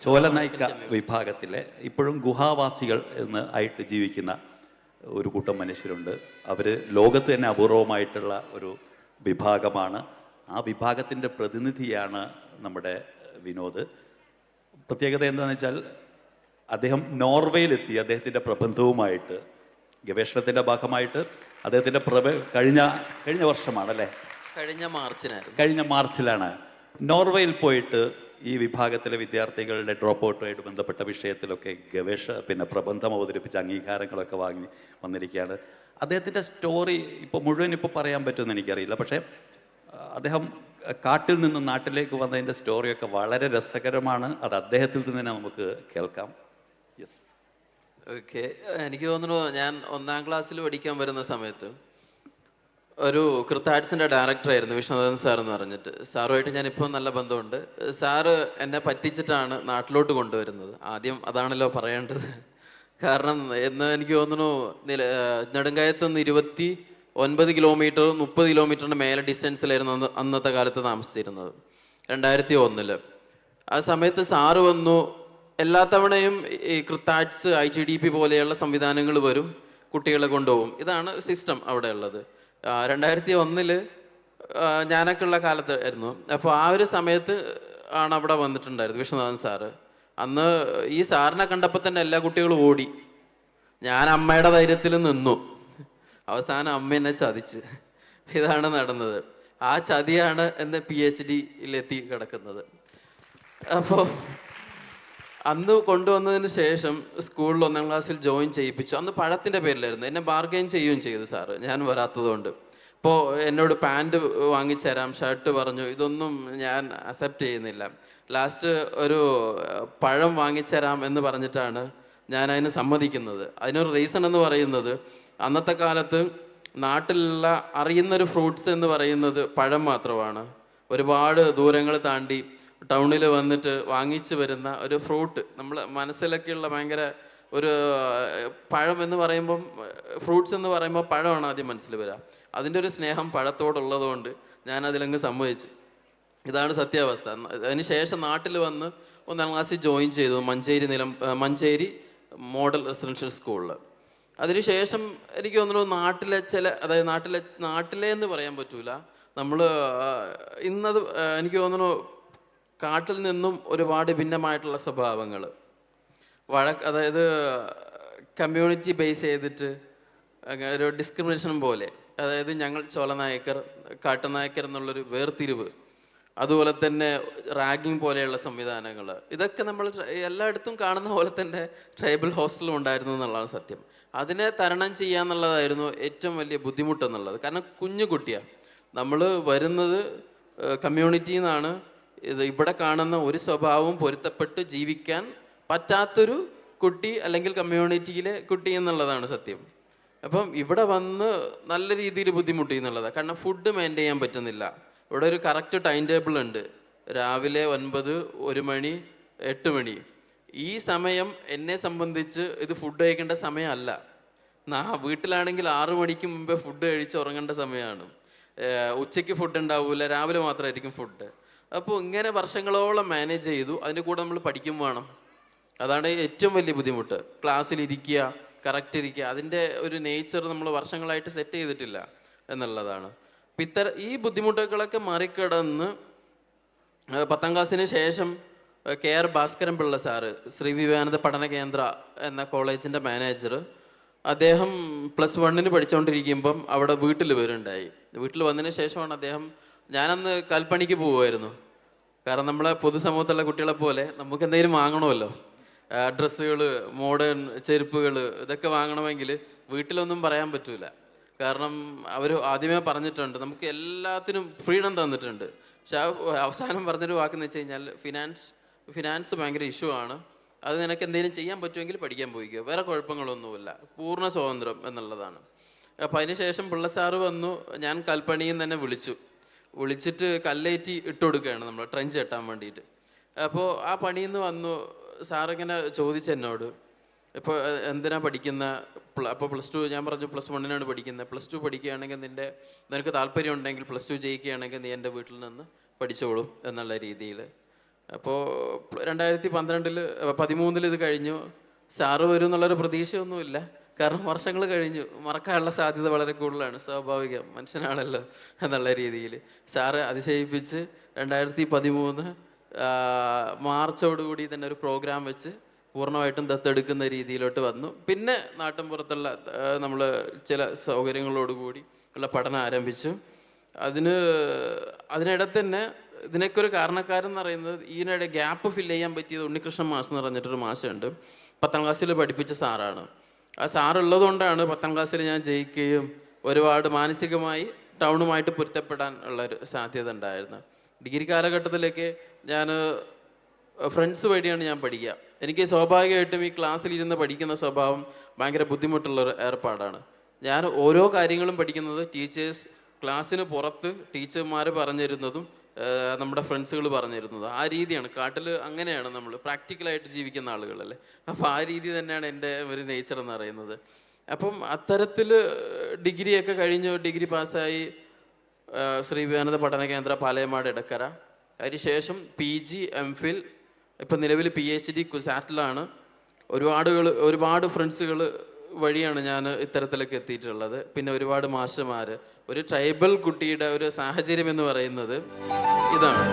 ചോലനായിക്ക വിഭാഗത്തിലെ ഇപ്പോഴും ഗുഹാവാസികൾ എന്ന് ആയിട്ട് ജീവിക്കുന്ന ഒരു കൂട്ടം മനുഷ്യരുണ്ട്. അവർ ലോകത്ത് തന്നെ അപൂർവമായിട്ടുള്ള ഒരു വിഭാഗമാണ്. ആ വിഭാഗത്തിന്റെ പ്രതിനിധിയാണ് നമ്മുടെ വിനോദ്. പ്രത്യേകത എന്താണെന്ന് വെച്ചാൽ അദ്ദേഹം നോർവേയിലെത്തി അദ്ദേഹത്തിന്റെ പ്രബന്ധവുമായിട്ട് ഗവേഷണത്തിന്റെ ഭാഗമായിട്ട് അദ്ദേഹത്തിന്റെ പ്രബ കഴിഞ്ഞ കഴിഞ്ഞ വർഷമാണല്ലേ? കഴിഞ്ഞ മാർച്ചിലാണ് കഴിഞ്ഞ മാർച്ചിലാണ്. നോർവേയിൽ പോയിട്ട് ഈ വിഭാഗത്തിലെ വിദ്യാർത്ഥികളുടെ ഡ്രോപ്പ് ഔട്ടുമായിട്ട് ബന്ധപ്പെട്ട വിഷയത്തിലൊക്കെ ഗവേഷ പിന്നെ പ്രബന്ധം അവതരിപ്പിച്ച അംഗീകാരങ്ങളൊക്കെ വാങ്ങി വന്നിരിക്കുകയാണ്. അദ്ദേഹത്തിന്റെ സ്റ്റോറി ഇപ്പോൾ മുഴുവൻ ഇപ്പോൾ പറയാൻ പറ്റുമെന്ന് എനിക്കറിയില്ല. പക്ഷേ അദ്ദേഹം കാട്ടിൽ നിന്ന് നാട്ടിലേക്ക് വന്നതിന്റെ സ്റ്റോറിയൊക്കെ വളരെ രസകരമാണ്. അത് അദ്ദേഹത്തിൽ നിന്ന് തന്നെ നമുക്ക് കേൾക്കാം. യെസ് ഓക്കെ എനിക്ക് തോന്നുന്നു ഞാൻ ഒന്നാം ക്ലാസ്സിൽ പഠിക്കാൻ വരുന്ന സമയത്ത് ഒരു കൃത്താർട്സിന്റെ ഡയറക്ടറായിരുന്നു വിഷ്ണുനാഥൻ സാർ എന്ന് പറഞ്ഞിട്ട്. സാറുമായിട്ട് ഞാൻ ഇപ്പോൾ നല്ല ബന്ധമുണ്ട്. സാറ് എന്നെ പറ്റിച്ചിട്ടാണ് നാട്ടിലോട്ട് കൊണ്ടുവരുന്നത്. ആദ്യം അതാണല്ലോ പറയേണ്ടത്. കാരണം എന്ന് എനിക്ക് തോന്നുന്നു നില നെടുങ്കായത്ത് നിന്ന് ഇരുപത്തി ഒൻപത് കിലോമീറ്റർ മുപ്പത് കിലോമീറ്ററിന് മേലെ ഡിസ്റ്റൻസിലായിരുന്നു അന്ന് അന്നത്തെ കാലത്ത് താമസിച്ചിരുന്നത്. രണ്ടായിരത്തി ഒന്നിൽ ആ സമയത്ത് സാറ് വന്നു. എല്ലാ തവണയും ഈ കൃത്താറ്റ്സ് ഐ ടി ഡി പി പോലെയുള്ള സംവിധാനങ്ങൾ വരും. കുട്ടികളെ കൊണ്ടുപോകും. ഇതാണ് സിസ്റ്റം അവിടെ ഉള്ളത് രണ്ടായിരത്തി ഒന്നിൽ ആ, ഞാനൊക്കെ ഉള്ള കാലത്ത് ആയിരുന്നു അപ്പോൾ ആ ഒരു സമയത്ത് ആണ് അവിടെ വന്നിട്ടുണ്ടായിരുന്നു വിഷ്ണുനാഥൻ സാറ്. അന്ന് ഈ സാറിനെ കണ്ടപ്പോൾ തന്നെ എല്ലാ കുട്ടികളും ഓടി. ഞാൻ അമ്മയുടെ ധൈര്യത്തിൽ നിന്നു. അവസാനം അമ്മ എന്നെ ചതിച്ച്. ഇതാണ് നടന്നത്. ആ ചതിയാണ് എന്നെ പി എച്ച് ഡിയിലെത്തി കിടക്കുന്നത്. അപ്പോൾ അന്ന് കൊണ്ടുവന്നതിന് ശേഷം സ്കൂളിൽ ഒന്നാം ക്ലാസ്സിൽ ജോയിൻ ചെയ്യിപ്പിച്ചു. അന്ന് പഴത്തിന്റെ പേരിലായിരുന്നു. എന്നെ ബാർഗെയിൻ ചെയ്യുകയും ചെയ്തു സാറ് ഞാൻ വരാത്തതുകൊണ്ട്. ഇപ്പോൾ എന്നോട് പാന്റ് വാങ്ങിച്ചു തരാം ഷർട്ട് പറഞ്ഞു. ഇതൊന്നും ഞാൻ അക്സെപ്റ്റ് ചെയ്യുന്നില്ല. ലാസ്റ്റ് ഒരു പഴം വാങ്ങിച്ചു തരാം എന്ന് പറഞ്ഞിട്ടാണ് ഞാൻ അതിന് സമ്മതിക്കുന്നത്. അതിനൊരു റീസൺ എന്ന് പറയുന്നത് അന്നത്തെ കാലത്ത് നാട്ടിലുള്ള അറിയുന്നൊരു ഫ്രൂട്ട്സ് എന്ന് പറയുന്നത് പഴം മാത്രമാണ്. ഒരുപാട് ദൂരങ്ങൾ താണ്ടി ടൗണിൽ വന്നിട്ട് വാങ്ങിച്ചു വരുന്ന ഒരു ഫ്രൂട്ട്. നമ്മൾ മനസ്സിലൊക്കെയുള്ള ഭയങ്കര ഒരു പഴം എന്ന് പറയുമ്പം ഫ്രൂട്ട്സ് എന്ന് പറയുമ്പോൾ പഴമാണ് ആദ്യം മനസ്സിൽ വരിക അതിന്റെ ഒരു സ്നേഹം പഴത്തോടുള്ളതുകൊണ്ട് ഞാൻ അതിലങ്ങ് സമ്മതിച്ചു. ഇതാണ് സത്യാവസ്ഥ. അതിന് ശേഷം നാട്ടിൽ വന്ന് ഒന്നാം ക്ലാസ്സിൽ ജോയിൻ ചെയ്തു മഞ്ചേരി നിലം മഞ്ചേരി മോഡൽ റെസിഡൻഷ്യൽ സ്കൂളിൽ അതിനുശേഷം എനിക്ക് തോന്നുന്നു നാട്ടിലെ ചില അതായത് നാട്ടിലെ നാട്ടിലെ എന്ന് പറയാൻ പറ്റൂല. നമ്മൾ ഇന്നത് എനിക്ക് തോന്നുന്നു കാട്ടിൽ നിന്നും ഒരുപാട് ഭിന്നമായിട്ടുള്ള സ്വഭാവങ്ങൾ. വഴക്ക് അതായത് കമ്മ്യൂണിറ്റി ബേസ് ചെയ്തിട്ട് ഒരു ഡിസ്ക്രിമിനേഷൻ പോലെ. അതായത് ഞങ്ങൾ ചോലനായക്കർ കാട്ടുനായക്കർ എന്നുള്ളൊരു വേർതിരിവ്. അതുപോലെ തന്നെ റാഗിങ് പോലെയുള്ള സംവിധാനങ്ങൾ. ഇതൊക്കെ നമ്മൾ എല്ലായിടത്തും കാണുന്ന പോലെ തന്നെ ട്രൈബൽ ഹോസ്റ്റലും ഉണ്ടായിരുന്നു എന്നുള്ളതാണ് സത്യം. അതിനെ തരണം ചെയ്യാന്നുള്ളതായിരുന്നു ഏറ്റവും വലിയ ബുദ്ധിമുട്ടെന്നുള്ളത്. കാരണം കുഞ്ഞു കുട്ടിയാണ് നമ്മൾ വരുന്നത് കമ്മ്യൂണിറ്റിയിൽ നിന്നാണ് ഇത് ഇവിടെ കാണുന്ന ഒരു സ്വഭാവവും പൊരുത്തപ്പെട്ട് ജീവിക്കാൻ പറ്റാത്തൊരു കുട്ടി അല്ലെങ്കിൽ കമ്മ്യൂണിറ്റിയിലെ കുട്ടി എന്നുള്ളതാണ് സത്യം. അപ്പം ഇവിടെ വന്ന് നല്ല രീതിയിൽ ബുദ്ധിമുട്ടി എന്നുള്ളതാണ് കാരണം ഫുഡ് മെയിന്റെയിൻ ചെയ്യാൻ പറ്റുന്നില്ല. ഇവിടെ ഒരു കറക്റ്റ് ടൈം ടേബിൾ ഉണ്ട്. രാവിലെ ഒൻപത് ഒരു മണി എട്ട് മണി. ഈ സമയം എന്നെ സംബന്ധിച്ച് ഇത് ഫുഡ് കഴിക്കേണ്ട സമയമല്ല. നാ വീട്ടിലാണെങ്കിൽ ആറു മണിക്ക് മുമ്പേ ഫുഡ് കഴിച്ച് ഉറങ്ങേണ്ട സമയമാണ്. ഉച്ചയ്ക്ക് ഫുഡ് ഉണ്ടാവില്ല രാവിലെ മാത്രമായിരിക്കും ഫുഡ് അപ്പോൾ ഇങ്ങനെ വർഷങ്ങളോളം മാനേജ് ചെയ്തു. അതിന്റെ കൂടെ നമ്മൾ പഠിക്കും വേണം. അതാണ് ഏറ്റവും വലിയ ബുദ്ധിമുട്ട്. ക്ലാസ്സിൽ ഇരിക്കുക കറക്റ്റ് ഇരിക്കുക അതിന്റെ ഒരു നേച്ചർ നമ്മൾ വർഷങ്ങളായിട്ട് സെറ്റ് ചെയ്തിട്ടില്ല എന്നുള്ളതാണ്. ഇത്തര ഈ ബുദ്ധിമുട്ടുകളൊക്കെ മറികടന്ന് പത്താം ക്ലാസ്സിന് ശേഷം K R Bhaskaran Pillai sir Sree Vivekananda Padana Kendra എന്ന കോളേജിന്റെ മാനേജർ അദ്ദേഹം പ്ലസ് വണ്ണിന് പഠിച്ചുകൊണ്ടിരിക്കുമ്പം അവിടെ വീട്ടിൽ വരുന്നുണ്ടായി വീട്ടിൽ വന്നതിന് ശേഷമാണ് അദ്ദേഹം ഞാനന്ന് കൽപ്പണിക്ക് പോവുമായിരുന്നു. കാരണം നമ്മളെ പൊതുസമൂഹത്തുള്ള കുട്ടികളെ പോലെ നമുക്ക് എന്തെങ്കിലും വാങ്ങണമല്ലോ. ഡ്രസ്സുകൾ മോഡേൺ ചെരുപ്പുകൾ ഇതൊക്കെ വാങ്ങണമെങ്കിൽ വീട്ടിലൊന്നും പറയാൻ പറ്റൂല. കാരണം അവർ ആദ്യമേ പറഞ്ഞിട്ടുണ്ട് നമുക്ക് എല്ലാത്തിനും ഫ്രീഡം തന്നിട്ടുണ്ട്. പക്ഷെ അവസാനം പറഞ്ഞൊരു വാക്കെന്ന് വെച്ച് കഴിഞ്ഞാൽ ഫിനാൻസ് ഫിനാൻസ് ഭയങ്കര ഇഷ്യൂ ആണ്. അത് നിനക്ക് എന്തെങ്കിലും ചെയ്യാൻ പറ്റുമെങ്കിൽ പഠിക്കാൻ പോയിക്കുക വേറെ കുഴപ്പങ്ങളൊന്നുമില്ല. പൂർണ സ്വാതന്ത്ര്യം എന്നുള്ളതാണ്. അപ്പം അതിനുശേഷം പിള്ളസാറ് വന്നു ഞാൻ കൽപ്പണിയിൽ നിന്ന് തന്നെ വിളിച്ചു. വിളിച്ചിട്ട് കല്ലേറ്റി ഇട്ട് കൊടുക്കുകയാണ് നമ്മൾ ട്രെഞ്ച് കെട്ടാൻ വേണ്ടിയിട്ട് അപ്പോൾ ആ പണിയിൽ നിന്ന് വന്നു. സാറിങ്ങനെ ചോദിച്ചെന്നോട് ഇപ്പോൾ എന്തിനാ പഠിക്കുന്ന? അപ്പോൾ പ്ലസ് ടു ഞാൻ പറഞ്ഞു പ്ലസ് വണ്ണിനാണ് പഠിക്കുന്നത് പ്ലസ് ടു പഠിക്കുകയാണെങ്കിൽ നിന്റെ നിനക്ക് താല്പര്യം ഉണ്ടെങ്കിൽ പ്ലസ് ടു ജയിക്കുകയാണെങ്കിൽ നീ എന്റെ വീട്ടിൽ നിന്ന് പഠിച്ചോളും എന്നുള്ള രീതിയിൽ അപ്പോൾ രണ്ടായിരത്തി പന്ത്രണ്ടിൽ പതിമൂന്നിൽ ഇത് കഴിഞ്ഞു. സാറ് വരും എന്നുള്ളൊരു പ്രതീക്ഷയൊന്നുമില്ല. കാരണം വർഷങ്ങൾ കഴിഞ്ഞു. മറക്കാനുള്ള സാധ്യത വളരെ കൂടുതലാണ്. സ്വാഭാവികം. മനുഷ്യനാണല്ലോ എന്നുള്ള രീതിയിൽ. സാറ് അതിശയിപ്പിച്ച് രണ്ടായിരത്തി പതിമൂന്ന് മാർച്ചോടുകൂടി തന്നെ ഒരു പ്രോഗ്രാം വെച്ച് പൂർണമായിട്ടും ദത്തെടുക്കുന്ന രീതിയിലോട്ട് വന്നു. പിന്നെ നാട്ടിൻപുറത്തുള്ള നമ്മൾ ചില സൗകര്യങ്ങളോടുകൂടി ഉള്ള പഠനം ആരംഭിച്ചു. അതിന് അതിനിടെ തന്നെ ഇതിനൊക്കെ ഒരു കാരണക്കാരൻ എന്ന് പറയുന്നത് ഈയിടെ ഗ്യാപ്പ് ഫില്ല് ചെയ്യാൻ പറ്റിയത് ഉണ്ണികൃഷ്ണൻ മാഷ് എന്ന് പറഞ്ഞിട്ടൊരു മാഷുണ്ട്. പത്താം ക്ലാസ്സിൽ പഠിപ്പിച്ച സാറാണ്. ആ സാറുള്ളത് ഉള്ളതുകൊണ്ടാണ് പത്താം ക്ലാസ്സിൽ ഞാൻ ജയിക്കുകയും ഒരുപാട് മാനസികമായി ടൗണുമായിട്ട് പൊരുത്തപ്പെടാൻ ഉള്ള ഒരു സാധ്യത ഉണ്ടായിരുന്നു. ഡിഗ്രി കാലഘട്ടത്തിലേക്ക് ഞാൻ ഫ്രണ്ട്സ് വഴിയാണ് ഞാൻ പഠിക്കുക. എനിക്ക് സ്വാഭാവികമായിട്ടും ഈ ക്ലാസ്സിൽ ഇരുന്ന് പഠിക്കുന്ന സ്വഭാവം ഭയങ്കര ബുദ്ധിമുട്ടുള്ള ഒരു ഏർപ്പാടാണ്. ഞാൻ ഓരോ കാര്യങ്ങളും പഠിക്കുന്നത് ടീച്ചേഴ്സ് ക്ലാസ്സിന് പുറത്ത് ടീച്ചർമാർ പറഞ്ഞിരുന്നതും നമ്മുടെ ഫ്രണ്ട്സുകൾ പറഞ്ഞിരുന്നത്. ആ രീതിയാണ്. കാട്ടിൽ അങ്ങനെയാണ് നമ്മൾ പ്രാക്ടിക്കലായിട്ട് ജീവിക്കുന്ന ആളുകളല്ലേ. അപ്പോൾ ആ രീതി തന്നെയാണ് എന്റെ ഒരു നേച്ചർ എന്ന് പറയുന്നത്. അപ്പം അത്തരത്തിൽ ഡിഗ്രിയൊക്കെ കഴിഞ്ഞു ഡിഗ്രി പാസ്സായി ശ്രീ വിവേകാനന്ദ പഠന കേന്ദ്ര പാലയമാട് ഇടക്കര അതിനുശേഷം പി ജി എം ഫിൽ ഇപ്പം നിലവിൽ പി എച്ച് ഡി കുസാറ്റിലാണ് ഒരുപാടുകൾ ഒരുപാട് ഫ്രണ്ട്സുകൾ വഴിയാണ് ഞാൻ ഇത്തരത്തിലൊക്കെ എത്തിയിട്ടുള്ളത്. പിന്നെ ഒരുപാട് മാഷുമാർ ഒരു ട്രൈബൽ കുട്ടിയുടെ ഒരു സാഹചര്യം എന്ന് പറയുന്നത് ഇതാണ്.